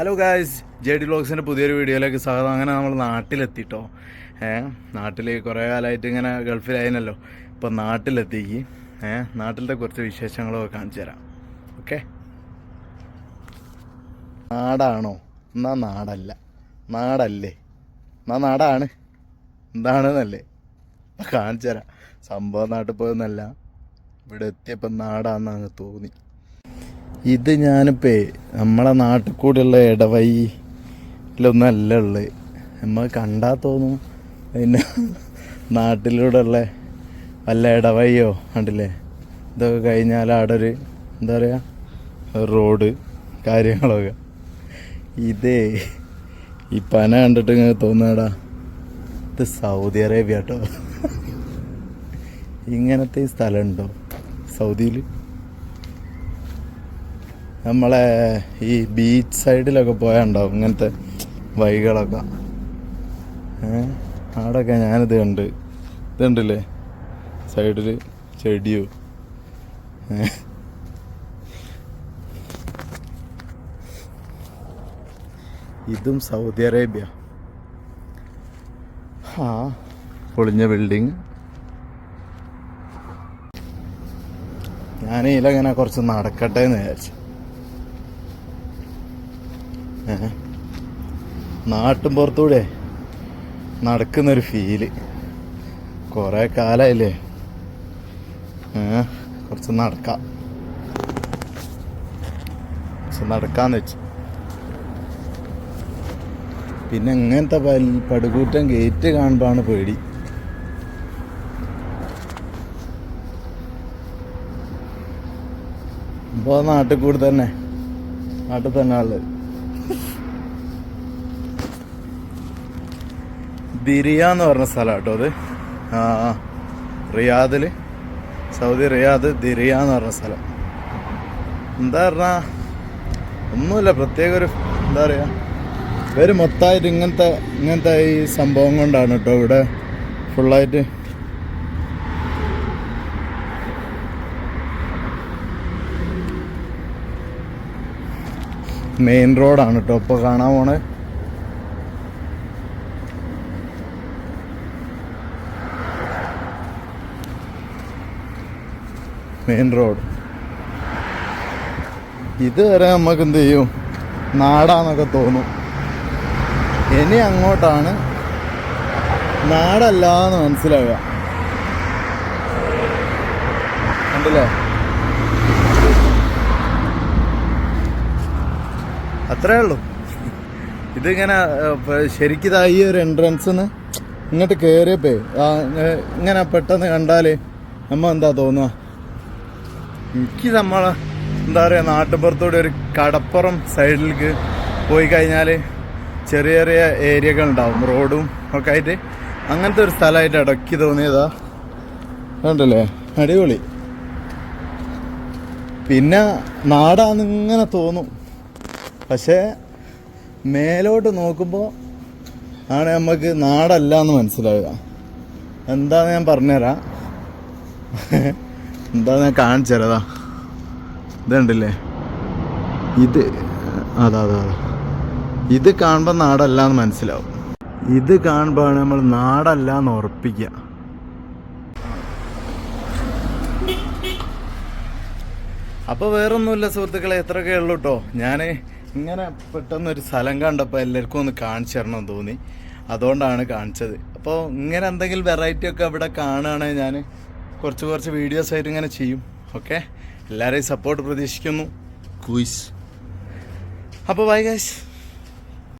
Hello guys J D ബ്ലോഗ്സിന്റെ പുതിയൊരു വീഡിയോയിലേക്ക് സ്വാഗതം. അങ്ങനെ നമ്മൾ നാട്ടിലെത്തിട്ടോ. ഏ നാട്ടിൽ കുറേ കാലമായിട്ട് ഇങ്ങനെ ഗൾഫിലായിരുന്നല്ലോ ഇപ്പം നാട്ടിലെത്തിക്ക്. ഏ നാട്ടിലത്തെ കുറച്ച് വിശേഷങ്ങളൊക്കെ കാണിച്ചു തരാം. ഓക്കെ? നാടാണോ? എന്നാ നാടല്ല. നാടല്ലേ? എന്നാ നാടാണ്? എന്താണെന്നല്ലേ? കാണിച്ചു തരാം. സംഭവം നാട്ടിൽ പോയെന്നല്ല ഇവിടെ എത്തിയപ്പോൾ നാടാണെന്ന് അങ്ങ് തോന്നി. ഇത് ഞാനിപ്പേ നമ്മളെ നാട്ടിൽ കൂടെയുള്ള ഇടവഴിയിലൊന്നല്ല ഉള്ളത് നമ്മൾ കണ്ടാൽ തോന്നും പിന്നെ നാട്ടിലൂടെ ഉള്ള വല്ല ഇടവഴിയോ കണ്ടില്ലേ? ഇതൊക്കെ കഴിഞ്ഞാൽ അവിടെ ഒരു എന്താ പറയുക റോഡ് കാര്യങ്ങളൊക്കെ. ഇതേ ഈ പന കണ്ടിട്ട് ഇങ്ങനെ തോന്നുകടാ ഇത് സൗദി അറേബ്യ കേട്ടോ. ഇങ്ങനത്തെ സ്ഥലമുണ്ടോ സൗദിയിൽ നമ്മളെ ഈ ബീച്ച് സൈഡിലൊക്കെ പോയാൽ ഉണ്ടാവും ഇങ്ങനത്തെ വഴികളൊക്കെ. അവിടെയൊക്കെ ഞാനിത് കണ്ട്. ഇത് കണ്ടില്ലേ? സൈഡിൽ ചെടിയോ? ഇതും സൗദി അറേബ്യ. ആ പൊളിഞ്ഞ ബിൽഡിങ് ഞാൻ ഇതിലങ്ങനെ കുറച്ച് നടക്കട്ടെ എന്ന് വിചാരിച്ചു? നാട്ടും പുറത്തൂടെ നടക്കുന്നൊരു ഫീൽ കുറേ കാലമായില്ലേ കുറച്ച് നടക്കാം. കുറച്ച് നടക്കാന്ന് വെച്ചു. പിന്നെ ഇങ്ങനത്തെ പടുകൂറ്റൻ ഗേറ്റ് കാണുമ്പോഴാണ് പേടി. ഇപ്പോൾ നാട്ടിൽ കൂടി തന്നെ നാട്ടിൽ തന്നെ ഉള്ളത് ദിരിയ എന്ന് പറഞ്ഞ സ്ഥലം കേട്ടോ അത് റിയാദിൽ സൗദി റിയാദ് ദിരിയ എന്ന് പറഞ്ഞ സ്ഥലം. എന്താ പറഞ്ഞാൽ ഒന്നുമില്ല പ്രത്യേക ഒരു എന്താ പറയുക ഇവർ മൊത്തമായിട്ട് ഇങ്ങനത്തെ ഇങ്ങനത്തെ ഈ സംഭവം കൊണ്ടാണ് കേട്ടോ ഇവിടെ ഫുള്ളായിട്ട്. മെയിൻ റോഡാണ് കേട്ടോ ഇപ്പോൾ കാണാൻ പോണേ. മെയിൻ റോഡ് ഇതുവരെ നമുക്ക് എന്ത് ചെയ്യും? നാടാന്നൊക്കെ തോന്നും. ഇനി അങ്ങോട്ടാണ് നാടല്ല എന്ന് മനസ്സിലാവുക. കണ്ടില്ലേ? അത്രേ ഉള്ളൂ. ഇതിങ്ങനെ ശരിക്കിതാ ഈ ഒരു എൻട്രൻസിന്ന് ഇങ്ങോട്ട് കയറിയപ്പേ ഇങ്ങനെ- പെട്ടെന്ന് കണ്ടാൽ നമ്മ എന്താ തോന്നുക? എനിക്ക് നമ്മളെ എന്താ പറയുക നാട്ടുപുറത്തൂടെ ഒരു കടപ്പുറം സൈഡിലേക്ക് പോയി കഴിഞ്ഞാൽ ചെറിയ ചെറിയ ഏരിയകൾ ഉണ്ടാവും റോഡും ഒക്കെ ആയിട്ട്. അങ്ങനത്തെ ഒരു സ്ഥലമായിട്ട് ഇടയ്ക്ക് തോന്നിയതാ. കണ്ടല്ലേ? അടിപൊളി. പിന്നെ നാടാന്ന് ഇങ്ങനെ തോന്നും. പക്ഷേ മേലോട്ട് നോക്കുമ്പോൾ ആണ് നമുക്ക് നാടല്ല എന്ന് മനസ്സിലാവുക. എന്താന്ന് ഞാൻ പറഞ്ഞുതരാം. എന്താ ഞാൻ കാണിച്ചു തരാതാ ഇത് അതാ അതാ. ഇത് കാണുമ്പോൾ നാടല്ല എന്ന് മനസ്സിലാവും. ഇത് കാണുമ്പോൾ നമ്മൾ നാടല്ല എന്ന് ഉറപ്പിക്കുക അപ്പോൾ വേറൊന്നുമില്ല സുഹൃത്തുക്കളെ എത്രയൊക്കെ ഉള്ളൂ കേട്ടോ ഞാൻ ഇങ്ങനെ പെട്ടെന്നൊരു സ്ഥലം കണ്ടപ്പോൾ എല്ലാവർക്കും ഒന്ന് കാണിച്ചു തരണം തോന്നി. അതുകൊണ്ടാണ് കാണിച്ചത്. അപ്പോൾ ഇങ്ങനെ എന്തെങ്കിലും വെറൈറ്റി ഒക്കെ ഇവിടെ കാണുകയാണെങ്കിൽ ഞാൻ കുറച്ച് കുറച്ച് വീഡിയോസ് ആയിട്ട് ഇങ്ങനെ ചെയ്യും. ഓക്കെ എല്ലാവരെയും സപ്പോർട്ട് പ്രതീക്ഷിക്കുന്നു. അപ്പോൾ ബൈ ഗൈസ്